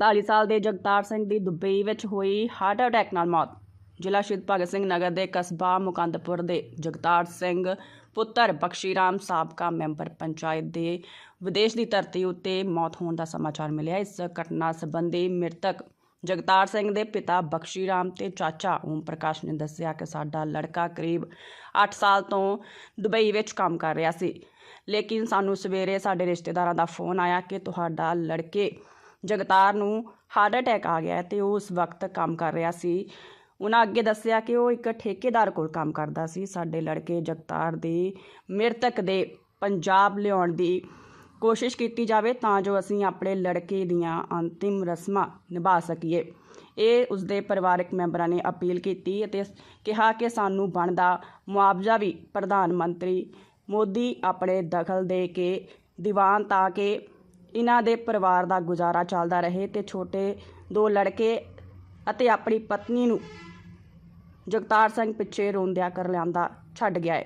48 ਸਾਲ ਦੇ ਜਗਤਾਰ ਸਿੰਘ ਦੀ ਦੁਬਈ ਵਿੱਚ ਹੋਈ ਹਾਰਟ ਅਟੈਕ ਨਾਲ ਮੌਤ। ਜ਼ਿਲ੍ਹਾ ਸ਼ਹੀਦ ਭਗਤ ਸਿੰਘ ਨਗਰ ਦੇ ਕਸਬਾ ਮੁਕੰਦਪੁਰ ਦੇ ਜਗਤਾਰ ਸਿੰਘ ਪੁੱਤਰ ਬਖਸ਼ੀ ਰਾਮ ਸਾਬਕਾ ਮੈਂਬਰ ਪੰਚਾਇਤ ਦੇ ਵਿਦੇਸ਼ ਦੀ ਧਰਤੀ ਉੱਤੇ ਮੌਤ ਹੋਣ ਦਾ ਸਮਾਚਾਰ ਮਿਲਿਆ। ਇਸ ਘਟਨਾ ਸੰਬੰਧੀ ਮ੍ਰਿਤਕ ਜਗਤਾਰ ਸਿੰਘ ਦੇ ਪਿਤਾ ਬਖਸ਼ੀ ਰਾਮ ਤੇ ਚਾਚਾ ਓਮ ਪ੍ਰਕਾਸ਼ ਨੇ ਦੱਸਿਆ ਕਿ ਸਾਡਾ ਲੜਕਾ ਕਰੀਬ 8 ਸਾਲ ਤੋਂ ਦੁਬਈ ਵਿੱਚ ਕੰਮ ਕਰ ਰਿਹਾ ਸੀ। ਲੇਕਿਨ ਸਾਨੂੰ ਸਵੇਰੇ ਸਾਡੇ ਰਿਸ਼ਤੇਦਾਰਾਂ ਦਾ ਫੋਨ ਆਇਆ ਕਿ ਤੁਹਾਡਾ ਲੜਕੇ ਜਗਤਾਰ ਨੂੰ ਹਾਰਟ ਅਟੈਕ ਆ ਗਿਆ ਹੈ ਤੇ ਉਹ ਉਸ ਵਕਤ ਕੰਮ ਕਰ ਰਿਹਾ ਸੀ। ਉਹਨਾਂ ਅੱਗੇ ਦੱਸਿਆ ਕਿ ਉਹ ਇੱਕ ਠੇਕੇਦਾਰ ਕੋਲ ਕੰਮ ਕਰਦਾ ਸੀ। ਸਾਡੇ ਲੜਕੇ ਜਗਤਾਰ ਦੀ ਮ੍ਰਿਤਕ ਦੇ ਪੰਜਾਬ ਲਿਆਉਣ ਦੀ ਕੋਸ਼ਿਸ਼ ਕੀਤੀ ਜਾਵੇ ਤਾਂ ਜੋ ਅਸੀਂ ਆਪਣੇ ਲੜਕੇ ਦੀਆਂ ਅੰਤਿਮ ਰਸਮਾਂ ਨਿਭਾ ਸਕੀਏ। ਇਹ ਉਸਦੇ ਪਰਿਵਾਰਕ ਮੈਂਬਰਾਂ ਨੇ ਅਪੀਲ ਕੀਤੀ ਅਤੇ ਕਿਹਾ ਕਿ ਸਾਨੂੰ ਬਣਦਾ ਮੁਆਵਜ਼ਾ ਵੀ ਪ੍ਰਧਾਨ ਮੰਤਰੀ ਮੋਦੀ ਆਪਣੇ ਦਖਲ ਦੇ ਕੇ, ਦੀਵਾਨ ਤਾਂ ਕਿ ਇਹਨਾਂ ਦੇ ਪਰਿਵਾਰ ਦਾ ਗੁਜ਼ਾਰਾ ਚੱਲਦਾ ਰਹੇ ਤੇ ਛੋਟੇ ਦੋ ਲੜਕੇ ਅਤੇ ਆਪਣੀ ਪਤਨੀ ਨੂੰ ਜਗਤਾਰ ਸਿੰਘ ਪਿੱਛੇ ਰੋਂਦਿਆਂ ਕਰ ਲਿਆਂਦਾ ਛੱਡ ਗਿਆ ਹੈ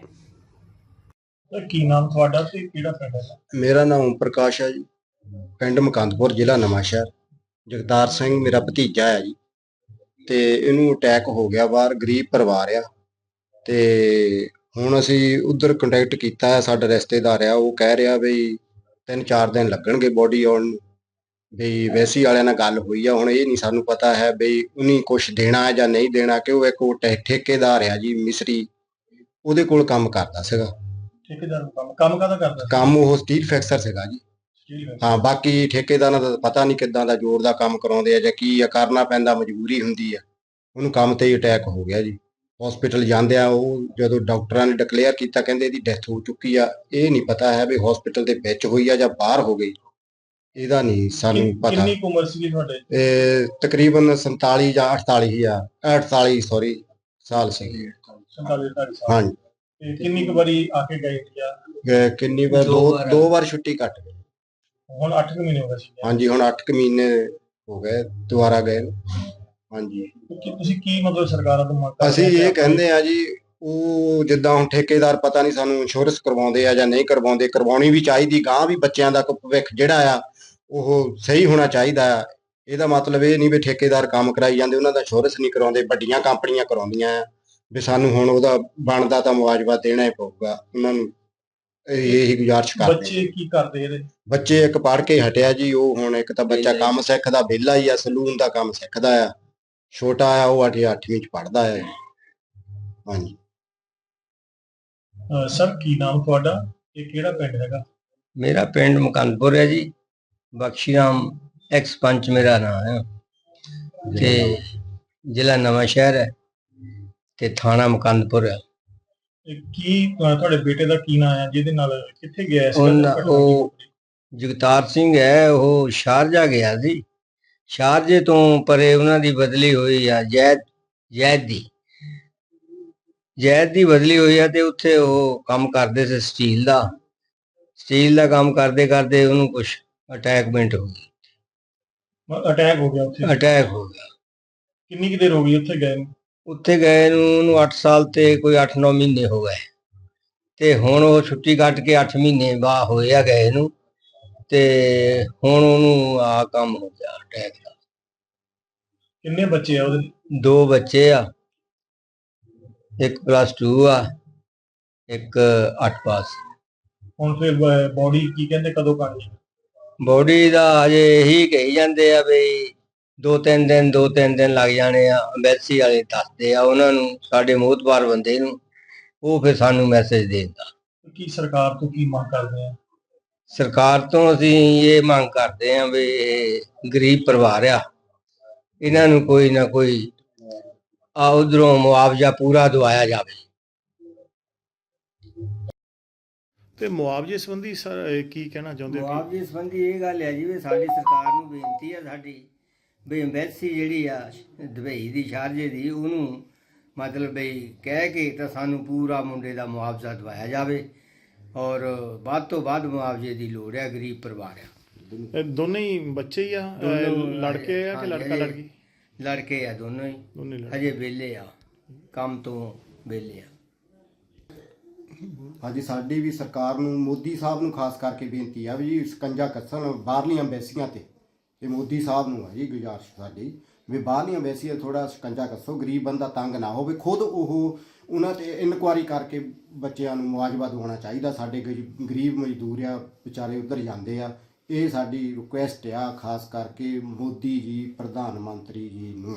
ਕੀ ਨਾਮ ਤੁਹਾਡਾ ਤੇ ਕਿਹੜਾ ਪਿੰਡ ਹੈ? ਮੇਰਾ ਨਾਮ ਓਮ ਪ੍ਰਕਾਸ਼ ਹੈ ਜੀ। ਪਿੰਡ ਮਕੰਦਪੁਰ ਜ਼ਿਲ੍ਹਾ ਨਵਾਂਸ਼ਹਿਰ। ਜਗਤਾਰ ਸਿੰਘ ਮੇਰਾ ਭਤੀਜਾ ਹੈ ਜੀ। ਤੇ ਇਹਨੂੰ ਅਟੈਕ ਹੋ ਗਿਆ ਬਾਹਰ ਗਰੀਬ ਪਰਿਵਾਰ ਆ। ਤੇ ਹੁਣ ਅਸੀਂ ਉਧਰ ਕੰਟੈਕਟ ਕੀਤਾ ਸਾਡਾ ਰਿਸ਼ਤੇਦਾਰ ਆ ਉਹ ਕਹਿ ਰਿਹਾ ਵੀ ਤਿੰਨ ਚਾਰ ਦਿਨ ਲੱਗਣਗੇ ਬੋਡੀ ਆਉਣ ਨੂੰ। ਵੀ ਵੈਸੀ ਵਾਲਿਆਂ ਨਾਲ ਗੱਲ ਹੋਈ ਆ ਹੁਣ ਇਹ ਨਹੀਂ ਸਾਨੂੰ ਪਤਾ ਹੈ ਵੀ ਉਨੀ ਕੁਝ ਦੇਣਾ ਹੈ ਜਾਂ ਨਹੀਂ ਦੇਣਾ ਕਿ ਉਹ ਇੱਕ ਉਹ ਠੇ- ਠੇਕੇਦਾਰ ਆ ਜੀ ਮਿਸਰੀ ਉਹਦੇ ਕੋਲ ਕੰਮ ਕਰਦਾ ਸੀਗਾ। ਠੇਕੇਦਾਰ ਨੂੰ ਕੰਮ ਕੰਮ ਕਾਹਦਾ ਕਰਦਾ ਕੰਮ ਉਹ ਸਟੀਲ ਫੈਕਸਰ ਸੀਗਾ ਜੀ। ਸਟੀਲ ਵਿੱਚ ਹਾਂ ਬਾਕੀ ਠੇਕੇਦਾਰਾਂ ਦਾ ਤਾਂ ਪਤਾ ਨਹੀਂ ਕਿੱਦਾਂ ਦਾ ਜ਼ੋਰ ਦਾ ਕੰਮ ਕਰਾਉਂਦੇ ਆ ਜਾਂ ਕੀ ਆ ਕਰਨਾ ਪੈਂਦਾ ਮਜਬੂਰੀ ਹੁੰਦੀ ਆ। ਉਹਨੂੰ ਕੰਮ ਤੇ ਹੀ ਅਟੈਕ ਹੋ ਗਿਆ ਜੀ। ਹਸਪੀਟਲ ਜਾਂਦੇ ਆ ਉਹ ਜਦੋਂ ਡਾਕਟਰਾਂ ਨੇ ਡਿਕਲੇਅਰ ਕੀਤਾ ਕਹਿੰਦੇ ਇਹਦੀ ਡੈਥ ਹੋ ਚੁੱਕੀ ਆ। ਇਹ ਨਹੀਂ ਪਤਾ ਹੈ ਵੀ ਹਸਪੀਟਲ ਦੇ ਵਿੱਚ ਹੋਈ ਆ ਜਾਂ ਬਾਹਰ ਹੋ ਗਈ। ਇਹਦਾ ਨਹੀਂ ਸਾਨੂੰ ਕਿੰਨ- ਪਤਾ। ਕਿੰਨੀ ਕੁ ਉਮਰ ਸੀ ਤੁਹਾਡੇ? ਇਹ ਤਕਰੀਬਨ 47 ਜਾਂ 48 ਆ। 48 ਸੌਰੀ ਸਾਲ ਸੀ। 47 48 ਸਾਲ। ਹਾਂਜੀ। ਤੇ ਕਿੰਨੀ ਕੁ ਵਾਰੀ ਆ ਕੇ ਗਏ ਸੀ ਜਾਂ? ਇਹ ਕਿੰਨੀ ਵਾਰ? ਦੋ ਦੋ ਵਾਰ। ਛੁੱਟੀ ਕੱਟ ਗਏ ਹੁਣ 8 ਮਹੀਨੇ ਹੋ ਗਏ ਸੀ। ਹਾਂਜੀ ਹੁਣ 8 ਮਹੀਨੇ ਹੋ ਗਏ ਦੁਬਾਰਾ ਗਏ। ਨੂੰ। ਹਾਂਜੀ। ਕਿ ਤੁਸੀਂ ਕੀ ਮਤਲਬ ਸਰਕਾਰਾਂ ਤੋਂ ਮੰਗ ਅਸੀਂ ਇਹ ਕਹਿੰਦੇ ਆ ਜੀ ਉਹ ਜਿੱਦਾਂ ਹੁਣ ਠੇਕੇਦਾਰ ਪਤਾ ਨਹੀਂ ਸਾਨੂੰ ਇੰਸ਼ੋਰੈਂਸ ਕਰਵਾਉਂਦੇ ਆ ਜਾਂ ਨਹੀਂ ਕਰਵਾਉਂਦੇ ਕਰਵਾਉਣੀ ਵੀ ਚਾਹੀਦੀ ਗਾਂ ਵੀ ਬੱਚਿਆਂ ਦਾ ਕੋਈ ਭਵਿੱਖ ਜਿਹੜਾ ਆ ਉਹ ਸਹੀ ਹੋਣਾ ਚਾਹੀਦਾ। ਆ ਇਹਦਾ ਮਤਲਬ ਇਹ ਨਹੀਂ ਵੀ ਠੇਕੇਦਾਰ ਕੰਮ ਕਰਾਈ ਜਾਂਦੇ ਉਹਨਾਂ ਦਾ ਇੰਸ਼ੋਰੈਂਸ ਨਹੀਂ ਕਰਾਉਂਦੇ ਵੱਡੀਆਂ ਕੰਪਨੀਆਂ ਕਰਾਉਂਦੀਆਂ ਆ ਵੀ ਸਾਨੂੰ ਹੁਣ ਉਹਦਾ ਬਣਦਾ ਤਾਂ ਮੁਆਵਜ਼ਾ ਦੇਣਾ ਹੀ ਪਊਗਾ। ਉਹਨਾਂ ਨੂੰ ਇਹ ਗੁਜ਼ਾਰਿਸ਼ ਕਰਦੇ। ਬੱਚੇ ਕੀ ਕਰਦੇ ਇਹਦੇ? ਬੱਚੇ ਇੱਕ ਪੜ੍ਹ ਕੇ ਹਟਿਆ ਜੀ ਉਹ ਹੁਣ ਇੱਕ ਤਾਂ ਬੱਚਾ ਕੰਮ ਸਿੱਖਦਾ ਵਿਹਲਾ ਹੀ ਆ ਸਲੂਨ ਦਾ ਕੰਮ ਸਿੱਖਦਾ ਆ। ਛੋਟਾ ਆ ਉਹ 8 8ਵੀਂ ਚ ਪੜ੍ਹਦਾ ਆ ਹਾਂਜੀ। ਸਰ ਕੀ ਨਾਮ ਤੁਹਾਡਾ ਇਹ ਕਿਹੜਾ ਪਿੰਡ ਹੈਗਾ? ਮੇਰਾ ਪਿੰਡ ਮੁਕੰਦਪੁਰ ਹੈ ਜੀ। ਬਖਸ਼ੀਰਾਮ ਐਕਸ ਪੰਚ ਮੇਰਾ ਨਾਮ ਹੈ। ਤੇ ਜ਼ਿਲ੍ਹਾ ਨਵਾਂ ਸ਼ਹਿਰ ਹੈ ਤੇ ਥਾਣਾ ਮੁਕੰਦਪੁਰ ਹੈ। ਕੀ ਤੁਹਾਡੇ ਬੇਟੇ ਦਾ ਕੀ ਨਾਮ ਹੈ? ਜਿਹਦੇ ਨਾਲ ਕਿੱਥੇ ਗਿਆ ਸੀ ਉਹ- ਜਗਤਾਰ ਸਿੰਘ ਹੈ ਉਹ ਸ਼ਾਰਜਾ ਗਿਆ ਸੀ। ਸ਼ਾਰਜੇ ਤੋਂ ਪਰੇ ਉਹਨਾਂ ਦੀ ਬਦਲੀ ਹੋਈ ਆ ਜੈਦ ਜੈਦ। ਦੀ ਜੈਦ ਦੀ ਬਦਲੀ ਹੋਈ ਆ ਤੇ ਉੱਥੇ ਉਹ ਕੰਮ ਕਰਦੇ ਸੀ ਸਟੀਲ ਦਾ। ਸਟੀਲ ਦਾ ਕੰਮ ਕਰਦੇ ਕਰਦੇ ਉਹਨੂੰ ਕੁਝ ਅਟੈਕਮੈਂਟ ਹੋ ਗਈ। ਅਟੈਕ ਹੋ ਗਿਆ ਉੱਥੇ। ਅਟੈਕ ਹੋ ਗਿਆ। ਕਿੰਨੀ ਕੁ ਦੇਰ ਹੋ ਗਈ ਉੱਥੇ ਗਏ ਨੂੰ? ਉੱਥੇ ਗਏ ਨੂੰ ਉਹਨੂੰ 8 ਸਾਲ ਤੇ ਕੋਈ 8-9 ਮਹੀਨੇ ਹੋ ਗਏ। ਤੇ ਹੁਣ ਉਹ ਛੁੱਟੀ ਕੱਟ ਕੇ 8 ਮਹੀਨੇ ਬਾਅਦ ਹੋਏ ਆ ਗਏ ਨੂੰ। ਤੇ ਹੁਣ ਉਹਨੂੰ ਆ ਕੰਮ ਹੋ ਗਿਆ ਅਟੈਕ ਦਾ। ਕਿੰਨੇ ਬੱਚੇ ਆ ਉਹਦੇ? ਦੋ ਬੱਚੇ ਆ। ਇੱਕ ਪਲੱਸ 2 ਆ ਇੱਕ 8 ਪਾਸ। ਹੁਣ ਫਿਰ ਬੋਡੀ ਕੀ ਕਹਿੰਦੇ ਕਦੋਂ ਕਰਨੀ ਬੋਡੀ ਦਾ ਅਜੇ ਇਹੀ ਕਹੀ ਜਾਂਦੇ ਆ ਵੀ ਦੋ ਤਿੰਨ ਦਿਨ ਦੋ ਤਿੰਨ ਦਿਨ ਲੱਗ ਜਾਣੇ ਆ। ਐਮਬੈਸੀ ਵਾਲੇ ਦੱਸਦੇ ਆ ਉਹਨਾਂ ਨੂੰ ਸਾਡੇ ਮੋਹਤਬਾਰ ਬੰਦੇ ਨੂੰ। ਉਹ ਫਿਰ ਸਾਨੂੰ ਮੈਸੇਜ ਦੇ ਦਿੰਦਾ। ਕੀ ਸਰਕਾਰ ਤੋਂ ਕੀ ਮੰਗ ਕਰਦੇ ਆ? ਸਰਕਾਰ ਤੋਂ ਅਸੀਂ ਇਹ ਮੰਗ ਕਰਦੇ ਹਾਂ ਵੀ ਗਰੀਬ ਪਰਿਵਾਰ ਆ ਇਹਨਾਂ ਨੂੰ ਕੋਈ ਨਾ ਕੋਈ ਆ ਉਧਰੋਂ ਮੁਆਵਜ਼ਾ ਪੂਰਾ ਦਵਾਇਆ ਜਾਵੇ। ਤੇ ਮੁਆਵਜ਼ੇ ਸੰਬੰਧੀ ਸਰ ਕੀ ਕਹਿਣਾ ਚਾਹੁੰਦੇ ਮੁਆਵਜ਼ੇ ਸੰਬੰਧੀ ਇਹ ਗੱਲ ਹੈ ਜੀ ਵੀ ਸਾਡੀ ਸਰਕਾਰ ਨੂੰ ਬੇਨਤੀ ਹੈ ਸਾਡੀ ਵੀ ਐਮਬੈਸੀ ਜਿਹੜੀ ਆ ਦੁਬਈ ਦੀ ਸ਼ਾਰਜੇ ਦੀ ਉਹਨੂੰ ਮਤਲਬ ਵੀ ਕਹਿ ਕੇ ਤਾਂ ਸਾਨੂੰ ਪੂਰਾ ਮੁੰਡੇ ਦਾ ਮੁਆਵਜ਼ਾ ਦਵਾਇਆ ਜਾਵੇ। ਔਰ ਵੱਧ ਤੋਂ ਵੱਧ ਮੁਆਵਜ਼ੇ ਦੀ ਲੋੜ ਹੈ ਗਰੀਬ ਪਰਿਵਾਰ ਆ ਦੋਨੇ ਹੀ ਬੱਚੇ ਹੀ ਆ? ਲੜਕੇ ਆ ਕਿ ਲੜਕਾ ਲੜਕੀ? ਲੜਕੇ ਆ ਦੋਨੋਂ ਹੀ। ਦੋਨੇ ਲੜਕੇ। ਹਜੇ ਵਿਹਲੇ ਆ। ਕੰਮ ਤੋਂ ਵਿਹਲੇ ਆ। ਹਾਂਜੀ ਸਾਡੀ ਵੀ ਸਰਕਾਰ ਨੂੰ ਮੋਦੀ ਸਾਹਿਬ ਨੂੰ ਖਾਸ ਕਰਕੇ ਬੇਨਤੀ ਆ ਵੀ ਜੀ ਸਕੰਜਾ ਕੱਸਣ ਬਾਹਰਲੀਆਂ ਐਮਬੈਸੀਆਂ ਤੇ। ਇਹ ਮੋਦੀ ਸਾਹਿਬ ਨੂੰ ਹੈ ਜੀ ਗੁਜ਼ਾਰਿਸ਼ ਸਾਡੀ। ਵੀ ਬਾਹਰਲੀਆਂ ਵੈਸੀਆਂ ਥੋੜਾ ਸ਼ਿਕੰਜਾ ਕੱਸੋ, ਗਰੀਬ ਬੰਦਾ ਤੰਗ ਨਾ ਹੋਵੇ, ਖੁਦ ਉਹ ਉਹਨਾਂ ਤੇ ਇਨਕੁਆਰੀ ਕਰਕੇ ਬੱਚਿਆਂ ਨੂੰ ਮੁਆਵਜ਼ਾ ਦਿਵਾਉਣਾ ਚਾਹੀਦਾ, ਸਾਡੇ ਗਰੀ- ਗਰੀਬ ਮਜ਼ਦੂਰ ਆ, ਵਿਚਾਰੇ ਉੱਧਰ ਜਾਂਦੇ ਆ। ਇਹ ਸਾਡੀ ਰਿਕੁਐਸਟ ਆ, ਖਾਸ ਕਰਕੇ ਮੋਦੀ ਜੀ, ਪ੍ਰਧਾਨ ਮੰਤਰੀ ਜੀ ਨੂੰ।